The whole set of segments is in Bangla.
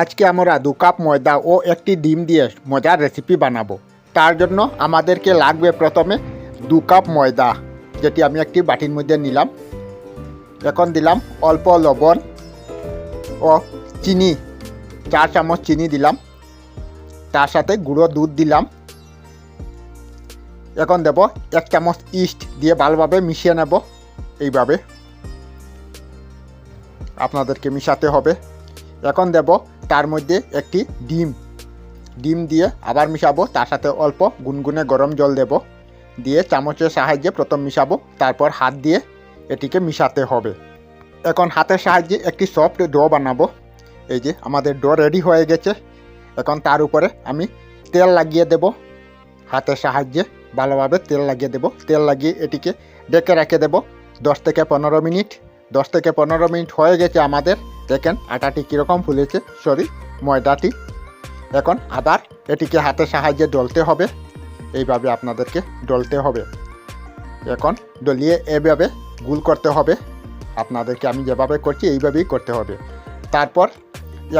আজকে আমরা দু কাপ ময়দা ও একটি ডিম দিয়ে মজার রেসিপি বানাবো। তার জন্য আমাদেরকে লাগবে প্রথমে দু কাপ ময়দা, যেটি আমি একটি বাটির মধ্যে নিলাম। এখন দিলাম অল্প লবণ ও চিনি, চার চামচ চিনি দিলাম। তার সাথে গুঁড়ো দুধ দিলাম। এখন দেব এক চামচ ইস্ট দিয়ে ভালোভাবে মিশিয়ে নেব। এইভাবে। আপনাদেরকে মিশাতে হবে। এখন দেব তার মধ্যে একটি ডিম। ডিম দিয়ে আবার মিশাবো, তার সাথে অল্প গুনগুনে গরম জল দেব। দিয়ে চামচের সাহায্যে প্রথম মিশাবো, তারপর হাত দিয়ে এটিকে মিশাতে হবে। এখন হাতের সাহায্যে একটি সফট ডো বানাবো। এই যে আমাদের ডো রেডি হয়ে গেছে। এখন তার উপরে আমি তেল লাগিয়ে দেব। হাতের সাহায্যে ভালোভাবে তেল লাগিয়ে দেব। তেল লাগিয়ে এটিকে ডেকে রেখে দেব। দশ থেকে পনেরো মিনিট। দশ থেকে পনেরো মিনিট হয়ে গেছে আমাদের। দেখেন আটাটি কীরকম ফুলেছে সরি ময়দাটি। এখন আবার এটিকে হাতের সাহায্যে ডলতে হবে, এইভাবে আপনাদেরকে ডলতে হবে। এখন ডলিয়ে এভাবে গুল করতে হবে, আপনাদেরকে আমি যেভাবে করছি এইভাবেই করতে হবে। তারপর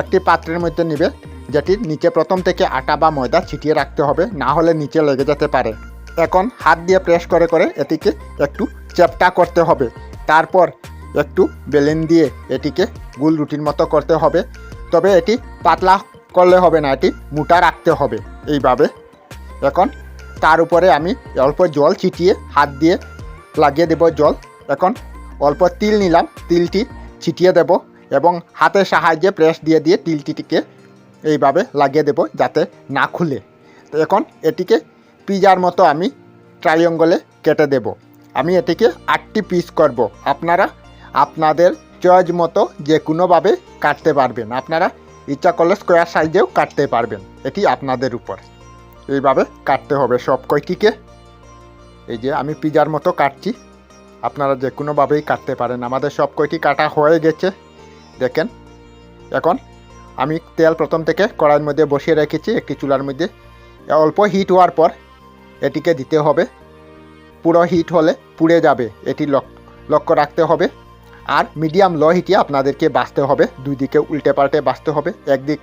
একটি পাত্রের মধ্যে নেবে যেটির নিচে প্রথম থেকে আটা বা ময়দা ছিটিয়ে রাখতে হবে, না হলে নিচে লেগে যেতে পারে। এখন হাত দিয়ে প্রেস করে করে এটিকে একটু চেপটা করতে হবে। তারপর একটু বেলেন দিয়ে এটিকে গুল রুটির মতো করতে হবে। তবে এটি পাতলা করলে হবে না, এটি মোটা রাখতে হবে এইভাবে। এখন তার উপরে আমি অল্প জল ছিটিয়ে হাত দিয়ে লাগিয়ে দেব জল। এখন অল্প তিল নিলাম, তিলটি ছিটিয়ে দেব এবং হাতের সাহায্যে প্রেস দিয়ে দিয়ে তিলটিকে এইভাবে লাগিয়ে দেব যাতে না খুলে। এখন এটিকে পিজার মতো আমি ট্রাইঙ্গলে কেটে দেব। আমি এটিকে আটটি পিস করব। আপনারা আপনাদের চয়েস মতো যে কোনোভাবে কাটতে পারবেন। আপনারা ইচ্ছা করলে স্কোয়ার সাইজেও কাটতে পারবেন। এটি আপনাদের উপর। এইভাবে কাটতে হবে সব কয়টিকে। এই যে আমি পিজার মতো কাটছি। আপনারা যে কোনোভাবেই কাটতে পারেন। আমাদের সব কয়টি কাটা হয়ে গেছে। দেখেন। এখন আমি তেল প্রথম থেকে কড়াইয়ের মধ্যে বসিয়ে রেখেছি একটি চুলার মধ্যে। অল্প হিট হওয়ার পর এটিকে দিতে হবে। পুরো হিট হলে পুড়ে যাবে। এটি লক- লক্ষ্য রাখতে হবে। আর মিডিয়াম লো হিটে আপনাদেরকে বাঁচতে হবে। দুই দিকে উল্টে পাল্টে বাঁচতে হবে। একদিক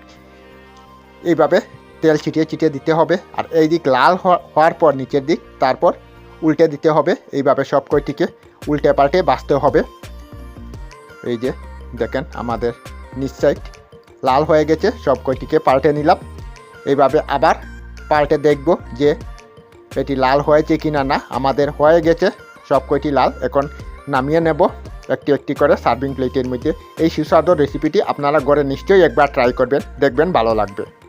এইভাবে তেল ছিটিয়ে ছিটিয়ে দিতে হবে। আর এই দিক লাল হওয়া- হওয়ার পর নিচের দিক তারপর উল্টে দিতে হবে। এইভাবে সব কয়টিকে উল্টে পাল্টে বাঁচতে হবে। এই যে দেখেন আমাদের সাইড লাল হয়ে গেছে। সব কয়টিকে পাল্টে নিলাম। এইভাবে আবার পাল্টে দেখব যে এটি লাল হয়েছে কি না না। আমাদের হয়ে গেছে। সব কয়টি লাল। এখন নামিয়ে নেব। একটি একটি করে সার্ভিং প্লেটের মধ্যে। এই সুস্বাদু রেসিপিটি আপনারা ঘরে নিশ্চয়ই একবার ট্রাই করবেন। দেখবেন ভালো লাগবে।